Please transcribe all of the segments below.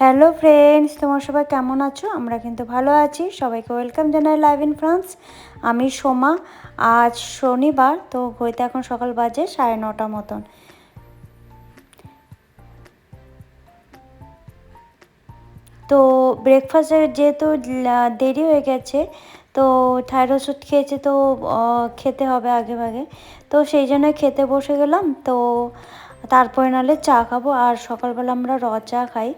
Hello friends, তোমার সবাই কেমন আছো? আমরা কিন্তু ভালো আছি। সবাইকে ওয়েলকাম জানাই লাইভ ইন ফ্রান্স। আমি সোমা। আজ শনিবার, তো ঘড়িতে এখন সকাল বাজে সাড়ে নটা মতন। তো ব্রেকফাস্টের যেহেতু দেরি হয়ে গেছে, তো থাইরয়েড ওষুধ খেয়েছে, তো খেতে হবে আগে ভাগে। তো সেই জন্য খেতে বসে গেলাম। তো তারপরে নাহলে চা খাব। আর সকালবেলা আমরা র চা খাই।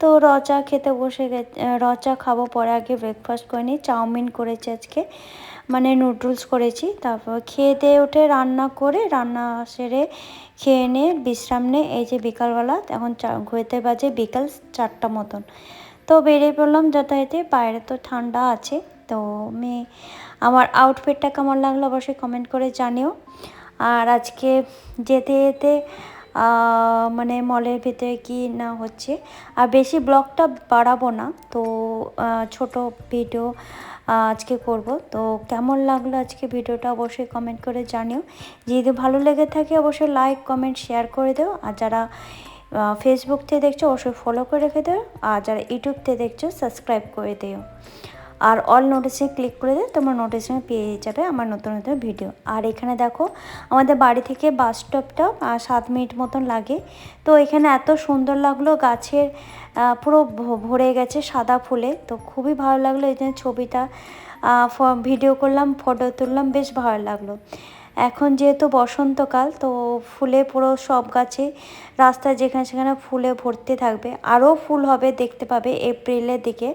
তো র চা খেতে বসে গে র চা খাব, পরে আগে ব্রেকফাস্ট করে নিই, চাউমিন করেছি আজকে মানে নুডলস করেছি, তারপর খেয়ে দিয়ে উঠে রান্না করে, রান্না সেরে খেয়ে নিয়ে বিশ্রাম নিয়ে, এই যে বিকালবেলা, এখন ঘুরতে বাজে বিকাল চারটা মতন। তো বেরিয়ে পড়লাম যাতায়াতে, বাইরে তো ঠান্ডা আছে, তো আমি, আমার আউটফিটটা কেমন লাগল অবশ্যই কমেন্ট করে জানিও। আর আজকে যেতে যেতে মানে মলের ভিতরে কি না হচ্ছে। আর বেশি ব্লগটা বাড়াবো না, তো ছোট ভিডিও আজকে করব। তো কেমন লাগল আজকে ভিডিওটা অবশ্যই কমেন্ট করে জানিও। যদি ভালো লেগে থাকে অবশ্যই লাইক কমেন্ট শেয়ার করে দেও। আর যারা ফেসবুক থেকে দেখছ অবশ্যই ফলো করে রেখে দেও। আর যারা ইউটিউব থেকে দেখছ সাবস্ক্রাইব করে দিও। আর অল নোটিসে ক্লিক করে দিলে তোমার নোটিসে পেয়ে যাবে আমার নতুন নতুন ভিডিও আর এখানে দেখো, আমাদের বাড়ি থেকে বাস স্টপটা সাত মিনিট মতন লাগে। তো এখানে এত সুন্দর লাগল গাছের পুরো ভরে গেছে সাদা ফুলে। তো খুবই ভালো লাগল এই জন্য ছবিটা। ভিডিও করলাম ফটো তুললাম, বেশ ভালো লাগল। এখন যেহেতু বসন্তকাল, তো ফুলে পুরো সব গাছে রাস্তায় যেখানে সেখানে ফুলে ভর্তি থাকবে। আরও ফুল হবে দেখতে পাবে এপ্রিলের দিকে,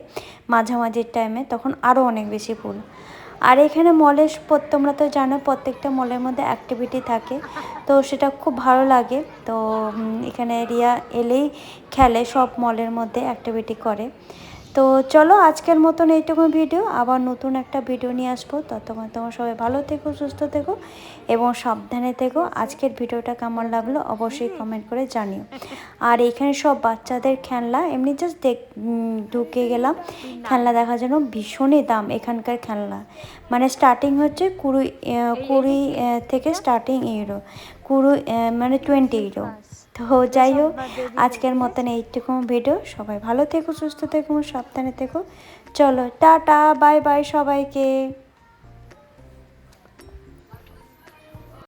মাঝামাঝির টাইমে তখন আরও অনেক বেশি ফুল। আর এখানে মলের তোমরা তো জানো প্রত্যেকটা মলের মধ্যে অ্যাক্টিভিটি থাকে, তো সেটা খুব ভালো লাগে। তো এখানে রিয়া এলেই খেলে সব মলের মধ্যে অ্যাক্টিভিটি করে। তো চলো আজকের মতন এইটুকু ভিডিও, আবার নতুন একটা ভিডিও নিয়ে আসব। ততক্ষণ তোমার সবাই ভালো থেকো, সুস্থ থেকো এবং সাবধানে থেকো। আজকের ভিডিওটা কেমন লাগল অবশ্যই কমেন্ট করে জানিও। আর এখানে সব বাচ্চাদের খেলনা, এমনি জাস্ট দেখ ঢুকে গেলাম। খেলনা দেখার জন্য ভীষণই দাম এখানকার খেলনা। মানে স্টার্টিং হচ্ছে কুড়ি কুড়ি থেকে স্টার্টিং ইউরো কুড়ি মানে টোয়েন্টি ইউরো তো যাই হোক আজকের মতন এইটুকু ভিডিও। সবাই ভালো থেকো, সুস্থ থেকো, সাবধানে থেকো। চলো, টাটা বাই বাই সবাইকে।